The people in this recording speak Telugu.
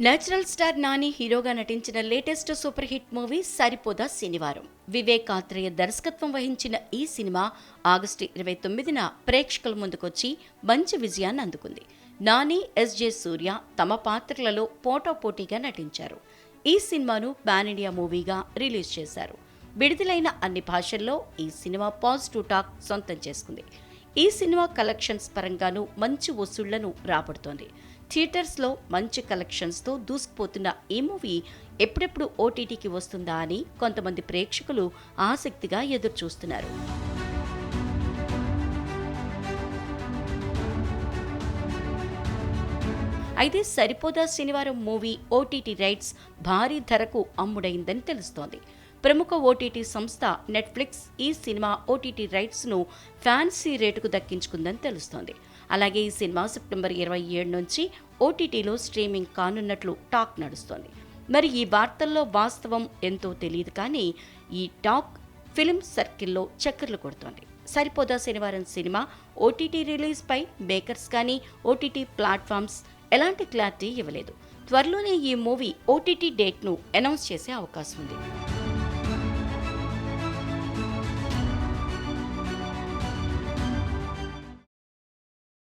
నేచురల్ స్టార్ నాని హీరోగా నటించిన latest super hit movie Saripodhaa Sanivaaram Vivek Athreya దర్శకత్వం వహించిన ఈ సినిమా ఆగస్టు ఇరవై తొమ్మిదిన ప్రేక్షకుల ముందుకొచ్చి మంచి విజయాన్ని అందుకుంది. నాని ఎస్జే సూర్య తమ పాత్రలలో పోటాపోటీగా నటించారు. ఈ సినిమాను పాన్ ఇండియా మూవీగా రిలీజ్ చేశారు. విడుదలైన అన్ని భాషల్లో ఈ సినిమా పాజిటివ్ టాక్ సొంతం చేసుకుంది. ఈ సినిమా కలెక్షన్స్ పరంగానూ మంచి వసూళ్ళను రాబడుతోంది. థియేటర్స్లో మంచి కలెక్షన్స్తో దూసుకుపోతున్న ఈ మూవీ ఎప్పుడెప్పుడు ఓటీటీకి వస్తుందా అని కొంతమంది ప్రేక్షకులు ఆసక్తిగా ఎదురుచూస్తున్నారు. అయితే సరిపోదా శనివారం మూవీ ఓటీటీ రైట్స్ భారీ ధరకు అమ్ముడైందని తెలుస్తోంది. ప్రముఖ ఓటీటీ సంస్థ నెట్ఫ్లిక్స్ ఈ సినిమా ఓటీటీ రైట్స్ను ఫ్యాన్సీ రేటుకు దక్కించుకుందని తెలుస్తోంది. అలాగే ఈ సినిమా సెప్టెంబర్ ఇరవై ఏడు నుంచి ఓటీటీలో స్ట్రీమింగ్ కానున్నట్లు టాక్ నడుస్తోంది. మరి ఈ వార్తల్లో వాస్తవం ఎంతో తెలియదు కానీ ఈ టాక్ ఫిలిం సర్కిల్లో చక్కర్లు కొడుతోంది. సరిపోదా శనివారం సినిమా ఓటీటీ రిలీజ్పై మేకర్స్ కానీ ఓటీటీ ప్లాట్ఫామ్స్ ఎలాంటి క్లారిటీ ఇవ్వలేదు. త్వరలోనే ఈ మూవీ ఓటీటీ డేట్ను అనౌన్స్ చేసే అవకాశం ఉంది.